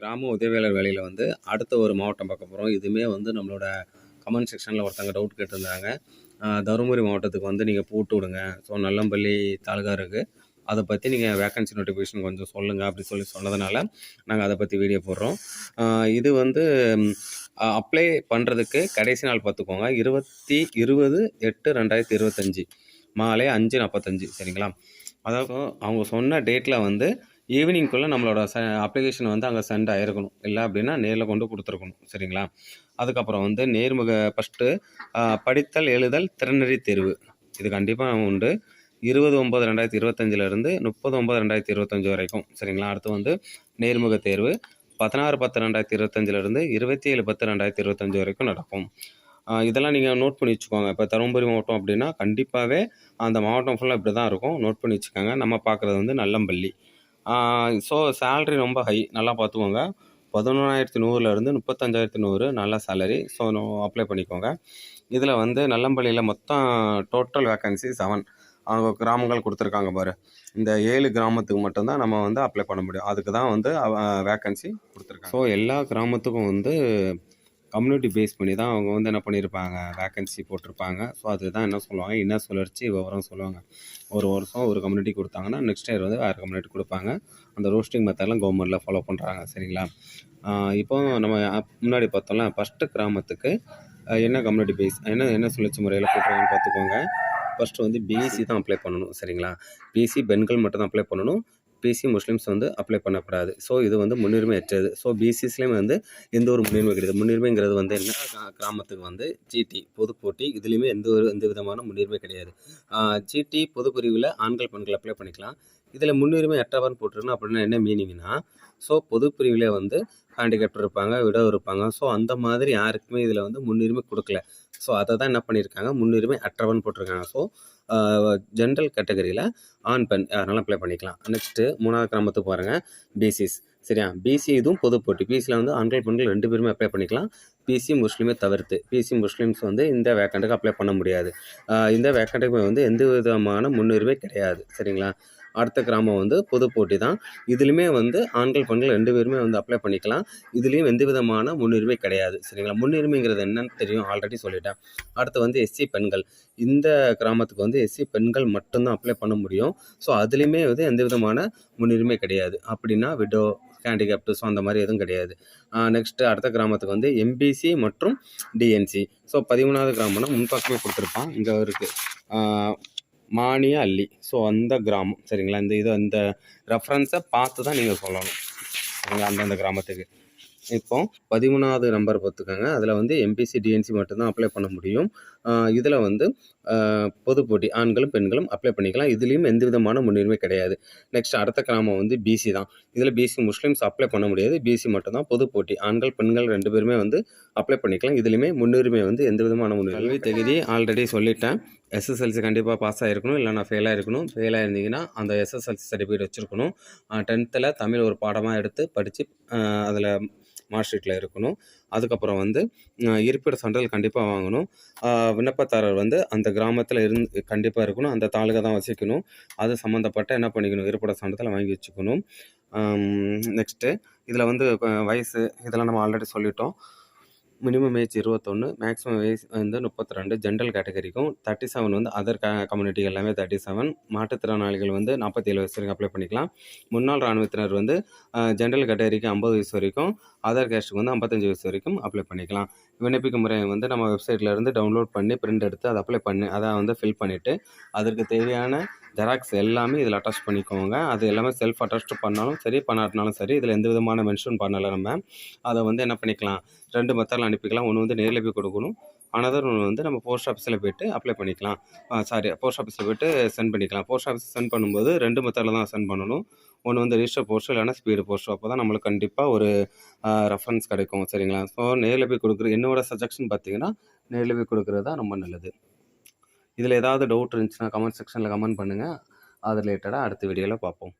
கிராம உதவியாளர் வேலையில் வந்து அடுத்த ஒரு மாவட்டம் பார்க்க போகிறோம் இதுவுமே வந்து நம்மளோட கமெண்ட் செக்ஷனில் ஒருத்தங்க டவுட் கேட்டிருந்தாங்க. தருமபுரி மாவட்டத்துக்கு வந்து நீங்கள் போட்டு விடுங்க. ஸோ நல்லம்பள்ளி தாலுகா இருக்குது அதை பற்றி நீங்கள் வேக்கன்சி நோட்டிஃபிகேஷன் கொஞ்சம் சொல்லுங்கள் அப்படி சொல்லி சொன்னதுனால நாங்கள் அதை பற்றி வீடியோ போடுறோம். இது வந்து அப்ளை பண்ணுறதுக்கு கடைசி நாள் பார்த்துக்கோங்க. இருபத்தி இருபது எட்டு ரெண்டாயிரத்தி இருபத்தஞ்சி. மாலை அஞ்சு நாற்பத்தஞ்சு சரிங்களா? அதாவது அவங்க சொன்ன டேட்டில் வந்து ஈவினிங்குள்ளே நம்மளோட ச அப்ளிகேஷன் வந்து அங்கே சென்ட் ஆகிருக்கணும் இல்லை அப்படின்னா நேரில் கொண்டு கொடுத்துருக்கணும். சரிங்களா? அதுக்கப்புறம் வந்து நேர்முக ஃபஸ்ட்டு படித்தல் எழுதல் திறனறி தேர்வு. இது கண்டிப்பாக உண்டு. இருபது ஒம்பது ரெண்டாயிரத்தி இருபத்தஞ்சிலேருந்து முப்பது ஒம்பது ரெண்டாயிரத்தி இருபத்தஞ்சி வரைக்கும். சரிங்களா? அடுத்து வந்து நேர்முக தேர்வு. பதினாறு பத்து ரெண்டாயிரத்தி இருபத்தஞ்சிலேருந்து இருபத்தி ஏழு பத்து ரெண்டாயிரத்தி இருபத்தஞ்சி வரைக்கும் நடக்கும். இதெல்லாம் நீங்கள் நோட் பண்ணி வச்சுக்கோங்க. இப்போ தருமபுரி மாவட்டம் அப்படின்னா கண்டிப்பாகவே அந்த மாவட்டம் ஃபுல்லாக இப்படி தான் இருக்கும். நோட் பண்ணி வச்சுக்கோங்க. நம்ம பார்க்குறது வந்து நல்லம்பள்ளி. ஸோ சேல்ரி ரொம்ப ஹை நல்லா பார்த்துக்கோங்க. பதினொன்றாயிரத்தி நூறுலேருந்து முப்பத்தஞ்சாயிரத்தி நூறு நல்ல சேலரி ஸோ அப்ளை பண்ணிக்கோங்க. இதில் வந்து நல்லம்பள்ளியில் மொத்தம் டோட்டல் வேக்கன்சி செவன் அவங்க கிராமங்கள் கொடுத்துருக்காங்க பாரு. இந்த ஏழு கிராமத்துக்கு மட்டும்தான் நம்ம வந்து அப்ளை பண்ண முடியும். அதுக்கு தான் வந்து வேக்கன்சி கொடுத்துருக்காங்க. ஸோ எல்லா கிராமத்துக்கும் வந்து கம்யூனிட்டி பேஸ் பண்ணி தான் அவங்க வந்து என்ன பண்ணியிருப்பாங்க வேக்கன்சி போட்டிருப்பாங்க. ஸோ அதுதான் என்ன சொல்லுவாங்க என்ன சுழற்சி விவரம் சொல்லுவாங்க. ஒரு வருஷம் ஒரு கம்யூனிட்டி கொடுத்தாங்கன்னா நெக்ஸ்ட் இயர் வந்து வேறு கம்யூனிட்டி கொடுப்பாங்க. அந்த ரோஸ்டிங் மெத்தட்லாம் கவர்மெண்ட்டில் ஃபாலோ பண்ணுறாங்க சரிங்களா? இப்போ நம்ம முன்னாடி பார்த்தோம்ல ஃபஸ்ட்டு கிராமத்துக்கு என்ன கம்யூனிட்டி பேஸ் என்ன என்ன சுழற்சி முறையில் போட்டுருவாங்கன்னு பார்த்துக்கோங்க. ஃபஸ்ட்டு வந்து பிஎஸ்சி தான் அப்ளை பண்ணணும் சரிங்களா? பிஎஸ்சி பெண்கள் மட்டும் தான் அப்ளை பண்ணணும். பிசி முஸ்லீம்ஸ் வந்து அப்ளை பண்ணக்கூடாது ஸோ இது வந்து முன்னுரிமை அற்றது ஸோ பிசிஸ்லேயும் வந்து எந்த ஒரு முன்னுரிமை கிடையாது. முன்னுரிமைங்கிறது வந்து என்ன? கிராமத்துக்கு வந்து ஜிடி பொது போட்டி இதுலேயுமே எந்த ஒரு எந்த விதமான முன்னுரிமை கிடையாது. ஜிடி பொது பிரிவில் ஆண்கள் பெண்கள் அப்ளை பண்ணிக்கலாம். இதில் முன்னுரிமை அற்றவர்னு போட்டிருக்கணும் அப்படின்னா என்ன மீனிங்னா ஸோ பொது பிரிவில் வந்து ஹேண்டிகேப்ட் இருப்பாங்க விடோ இருப்பாங்க. ஸோ அந்த மாதிரி யாருக்குமே இதில் வந்து முன்னுரிமை கொடுக்கல. ஸோ அதை தான் என்ன பண்ணியிருக்காங்க முன்னுரிமை அற்றவன் போட்டிருக்காங்க. ஸோ ஜென்ரல் கேட்டகரியில் ஆண் பெண் யாருனாலும் அப்ளை பண்ணிக்கலாம்? நெக்ஸ்ட்டு மூணாவது கிராமத்துக்கு பாருங்கள் பிசிஸ் சரியா? பிசி இதுவும் பொது போட்டி. பிசியில் வந்து ஆண்கள் பெண்கள் ரெண்டு பேருமே அப்ளை பண்ணிக்கலாம். பிசி முஸ்லீமே தவிர்த்து. பிசி முஸ்லீம்ஸ் வந்து இந்த வேக்கண்ட்டுக்கு அப்ளை பண்ண முடியாது. இந்த வேக்கண்ட்டுக்கு வந்து எந்த விதமான முன்னுரிமை கிடையாது. சரிங்களா? அடுத்த கிராமம் வந்து பொது போட்டி தான். இதுலையுமே வந்து ஆண்கள் பெண்கள் ரெண்டு பேருமே வந்து அப்ளை பண்ணிக்கலாம். இதுலேயும் எந்த விதமான முன்னுரிமை கிடையாது. சரிங்களா? முன்னுரிமைங்கிறது என்னன்னு தெரியும். ஆல்ரெடி சொல்லிட்டேன். அடுத்து வந்து எஸ்சி பெண்கள். இந்த கிராமத்துக்கு வந்து எஸ்சி பெண்கள் மட்டும்தான் அப்ளை பண்ண முடியும். ஸோ அதுலேயுமே வந்து எந்த விதமான முன்னுரிமை கிடையாது. அப்படின்னா விடோ ஹேண்டிகேப்டு ஸோ அந்த மாதிரி எதுவும் கிடையாது. நெக்ஸ்ட்டு அடுத்த கிராமத்துக்கு வந்து எம்பிசி மற்றும் டிஎன்சி ஸோ பதிமூணாவது கிராமம்னா முன்பக்கமே கொடுத்துருப்பான். இங்கே இருக்குது மானிய அள்ளி. ஸோ அந்த கிராமம். சரிங்களா? இந்த இது அந்த ரெஃபரன்ஸை பார்த்து தான் நீங்கள் சொல்லணும். சரிங்களா? அந்தந்த கிராமத்துக்கு. இப்போ பதிமூணாவது நம்பர் பார்த்துக்கோங்க. அதில் வந்து எம்பிசி டிஎன்சி மட்டும்தான் அப்ளை பண்ண முடியும். இதில் வந்து பொது போட்டி ஆண்களும் பெண்களும் அப்ளை பண்ணிக்கலாம். இதுலேயும் எந்த விதமான முன்னுரிமை கிடையாது. நெக்ஸ்ட் அடுத்த கிராமம் வந்து பிசி தான். இதில் பிசி முஸ்லீம்ஸ் அப்ளை பண்ண முடியாது. பிசி மட்டும்தான் பொது போட்டி. ஆண்கள் பெண்கள் ரெண்டு பேருமே வந்து அப்ளை பண்ணிக்கலாம். இதுலேயுமே முன்னுரிமை வந்து எந்த விதமான முன்னுரிமை கல்வி தகுதி ஆல்ரெடி சொல்லிட்டேன். எஸ்எஸ்எல்சி கண்டிப்பாக பாஸ் ஆகிருக்கணும் இல்லைனா ஃபெயிலாக இருக்கணும் ஃபெயிலாக இருந்தீங்கன்னா அந்த எஸ்எஸ்எல்சி சர்டிஃபிகேட் வச்சுருக்கணும். டென்த்தில் தமிழ் ஒரு பாடமாக எடுத்து படித்து அதில் மார்க் ஷீட்டில் இருக்கணும். அதுக்கப்புறம் வந்து இருப்பிட சான்றிதழ் கண்டிப்பாக வாங்கணும். விண்ணப்பதாரர் வந்து அந்த கிராமத்தில் இருந்து கண்டிப்பாக இருக்கணும். அந்த தாலுகை தான் வசிக்கணும். அது சம்மந்தப்பட்ட என்ன பண்ணிக்கணும்? இருப்பிட சான்றிதழ் வாங்கி வச்சுக்கணும். நெக்ஸ்ட்டு இதில் வந்து வயசு இதெல்லாம் நம்ம ஆல்ரெடி சொல்லிட்டோம். மினிமம் ஏஜ் இருபத்தொன்று மேக்ஸிமம் ஏஜ் வந்து முப்பத்தி ரெண்டு ஜென்ரல் கேட்டகரிக்கும் தேர்ட்டி செவன் வந்து அதர் கம்யூனிட்டி எல்லாமே தேர்ட்டி செவன் மாற்றுத்திறனாளிகள் வந்து நாற்பத்தி ஏழு வயசு வரைக்கும் அப்ளை பண்ணிக்கலாம். முன்னாள் இராணுவத்தினர் வந்து ஜென்ரல் கேட்டகரிக்கு ஐம்பது வயசு வரைக்கும் அதர் கேஸ்ட்டுக்கு வந்து ஐம்பத்தஞ்சு வயசு வரைக்கும் அப்ளை பண்ணிக்கலாம். விண்ணப்பிக்கும் முறையை வந்து நம்ம வெப்சைட்லேருந்து டவுன்லோட் பண்ணி பிரிண்ட் எடுத்து அதை அப்ளை பண்ணி அதை வந்து ஃபில் பண்ணிவிட்டு அதற்கு தேவையான ஜெராக்ஸ் எல்லாமே இதில் அட்டாச் பண்ணிக்கோங்க. அது எல்லாமே செல்ஃப் அட்டாச் பண்ணாலும் சரி பண்ணாட்டினாலும் சரி இதில் எந்த விதமான மென்ஷன் பண்ணலை நம்ம. அதை வந்து என்ன பண்ணிக்கலாம்? ரெண்டு மெத்தடில் அனுப்பிக்கலாம். ஒன்று வந்து நேரில் போய் கொடுக்கணும். அனதர் ஒன்று வந்து நம்ம போஸ்ட் ஆஃபீஸில் போயிட்டு அப்ளை பண்ணிக்கலாம். சாரி போஸ்ட் ஆஃபீஸில் போய்ட்டு சென்ட் பண்ணிக்கலாம். போஸ்ட் ஆஃபீஸ் சென்ட் பண்ணும்போது ரெண்டு மெத்தடில் தான் சென்ட் பண்ணணும். ஒன்று வந்து ரிஜிஸ்டர் போஸ்ட் இல்லைன்னா ஸ்பீடு போஸ்ட் அப்போ தான் நம்மளுக்கு கண்டிப்பாக ஒரு ரெஃபரன்ஸ் கிடைக்கும். சரிங்களா? ஸோ நேரில் போய் கொடுக்குற என்னோட சஜஷன் பார்த்தீங்கன்னா நேரில் போய் கொடுக்குறது தான் ரொம்ப நல்லது. இதில் ஏதாவது டவுட் இருந்துச்சுன்னா கமெண்ட் செக்ஷனில் கமெண்ட் பண்ணுங்கள் அது ரிலேட்டடாக அடுத்த வீடியோவில் பார்ப்போம்.